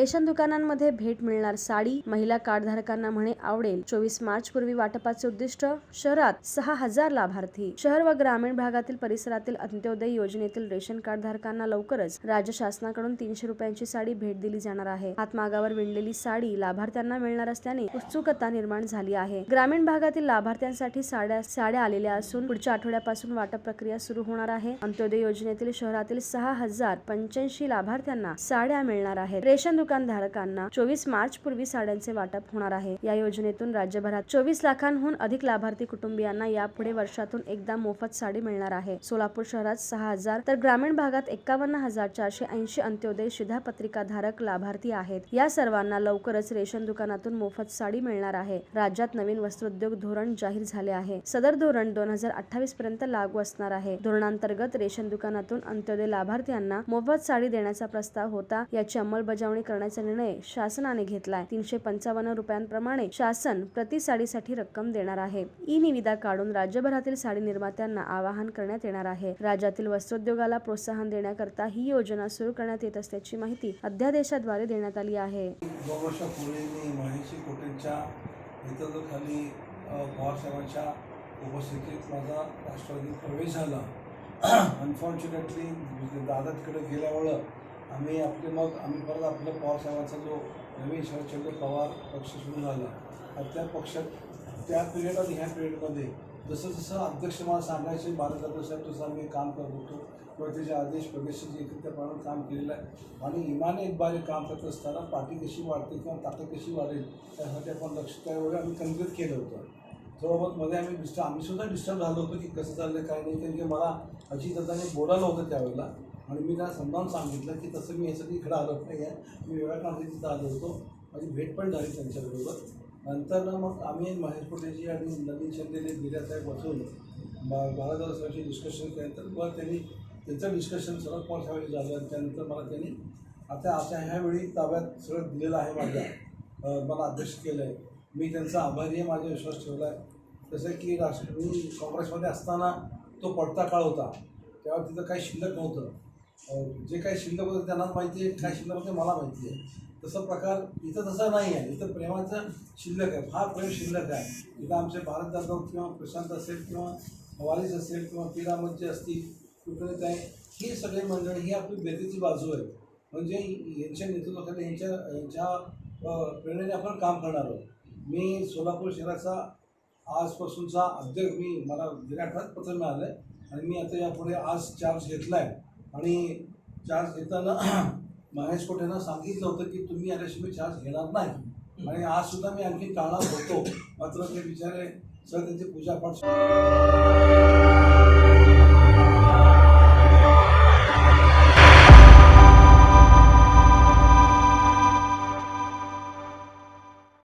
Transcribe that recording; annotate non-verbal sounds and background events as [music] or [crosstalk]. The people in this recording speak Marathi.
रेशन दुकानांमध्ये भेट मिळणार साडी महिला कार्डधारकांना म्हणे आवडेल. चोवीस मार्च पूर्वी वाटपाचे उद्दिष्ट शहरात सहा हजार लाभार्थी. शहर व ग्रामीण भागातील परिसरातील अंत्योदय योजनेतील रेशन कार्ड धारकांना लवकरच राज्य शासनाकडून तीनशे रुपयांची साडी भेट दिली जाणार आहे. हातमागावर विणलेली साडी लाभार्थ्यांना मिळणार असल्याने उत्सुकता निर्माण झाली आहे. ग्रामीण भागातील लाभार्थ्यांसाठी साड्या साड्या आलेल्या असून पुढच्या आठवड्यापासून वाटप प्रक्रिया सुरू होणार आहे. अंत्योदय योजनेतील शहरातील सहा हजार पंच्याऐंशी लाभार्थ्यांना साड्या मिळणार आहेत. रेशन दुकान दुकानधारकांना चोवीस मार्च पूर्वी साड्यांचे वाटप होणार आहे. या योजनेतून राज्यभरात चोवीस लाखांहून अधिक लाभार्थी कुटुंबियांना यापुढे वर्षातून एकदा मोफत साडी मिळणार आहे. सोलापूर शहरात सहा हजार तर ग्रामीण भागात एकावन्न हजार चारशे ऐंशी अंत्योदय शिधापत्रिका धारक लाभार्थी आहेत. या सर्वांना लवकरच रेशन दुकानातून मोफत साडी मिळणार आहे. राज्यात नवीन वस्त्रोद्योग धोरण जाहीर झाले आहे. सदर धोरण दोन हजार अठ्ठावीस पर्यंत लागू असणार आहे. धोरणांतर्गत रेशन दुकानातून अंत्योदय लाभार्थ्यांना मोफत साडी देण्याचा प्रस्ताव होता. याची अंमलबजावणी करण्याचा निर्णय शासनाने घेतलाय. तीनशे पंचावन्न रुपयांप्रमाणे शासन प्रति साडीसाठी रक्कम देणार आहे. ई निविदा काढून राज्यभरातील साडी निर्मात्यांना आवाहन करण्यात येणार आहे. राज्यातील वस्त्रोद्योगाला प्रोत्साहन देण्याकरता ही योजना सुरू करण्यात येत असल्याची माहिती अध्यादेशाद्वारे देण्यात आली आहे. दोन वर्षापूर्वी मी महेशी नेतृत्वाखाली पवारसाहेबांच्या उपस्थितीत माझा राष्ट्रवादीत प्रवेश झाला. अनफॉर्च्युनेटली दादा तिकडे गेल्यामुळं आम्ही आपले मग आम्ही परत आपलं पवारसाहेबांचा जो नवीन शरदचंद्र पवार पक्ष सुरू झाला आणि त्या पक्षात त्या पिरियड आणि ह्या पिरियडमध्ये जसं जसं अध्यक्ष मला सांगायचे बालदादा साहेब तसं आम्ही काम करत होतो. किंवा त्याचे आदेश प्रदेशाचे एकत्रितपणे काम केलेलं आहे. आणि इमाने एकबारे काम करत असताना पाठी कशी वाढते किंवा ताकद कशी वाढेल त्यासाठी आपण लक्ष त्यावेळी आम्ही केंद्रित केलं होतं. जवळपासमध्ये आम्ही डिस्टर्ब आम्ही सुद्धा डिस्टर्ब झालो होतो की कसं चाललं काय नाही. कारण की मला अजितदादाने बोलायला होतं त्यावेळेला आणि मी त्यांना समजावून सांगितलं की तसं मी यासाठी इकडं आलो नाही आहे मी वेगळ्या कामासाठी तिथं आलो होतो. माझी भेट पण झाली त्यांच्याबरोबर नंतर मग आम्ही महेश कोटेजी आणि नवीन शिंदेने गिर्यासाहेब बसून बाळादादा साहेबांशी डिस्कशन केल्यानंतर मग त्यांनी त्यांचं डिस्कशन शरद पवार साहेबांशी झालं. आणि त्यानंतर मला त्यांनी आता आता ह्यावेळी ताब्यात सगळं दिलेलं आहे माझ्या. मला अध्यक्ष केलं आहे मी त्यांचा आभारी आहे माझा विश्वास ठेवला आहे जसं की राष्ट्र मी काँग्रेसमध्ये असताना तो पडता काळ होता तेव्हा तिथं काही शिल्लक नव्हतं. जे काही शिल्लक होतं त्यांनाच माहिती आहे काय शिल्लक होते मला माहिती आहे. तसं प्रकार इथं तसा नाही आहे. इथं प्रेमाचं शिल्लक आहे फार प्रेम शिल्लक आहे. इथं आमचे भारत जाधव किंवा प्रशांत असेल किंवा वालीस असेल किंवा पिरामतचे असतील कुठे काय ही सगळी मंडळी ही आपली बेतीची बाजू आहे. म्हणजे यांच्या नेतृत्वाखाली यांच्या यांच्या प्रेरणेने आपण काम करणार आहोत. मी सोलापूर शहराचा आजपासूनचा अध्यक्ष मी मला गेल्या आठवड्यात पत्र मिळालं आहे आणि मी आता यापुढे आज चार्ज घेतला आहे आणि चार्ज घेताना [clears throat] महेश कोटेनं सांगितलं होतं की तुम्ही आल्याशिवाय चार्ज घेणार नाही. आणि आज सुद्धा मी आणखी टाळणार होतो. मात्र ते बिचारे सर त्यांची पूजापाठ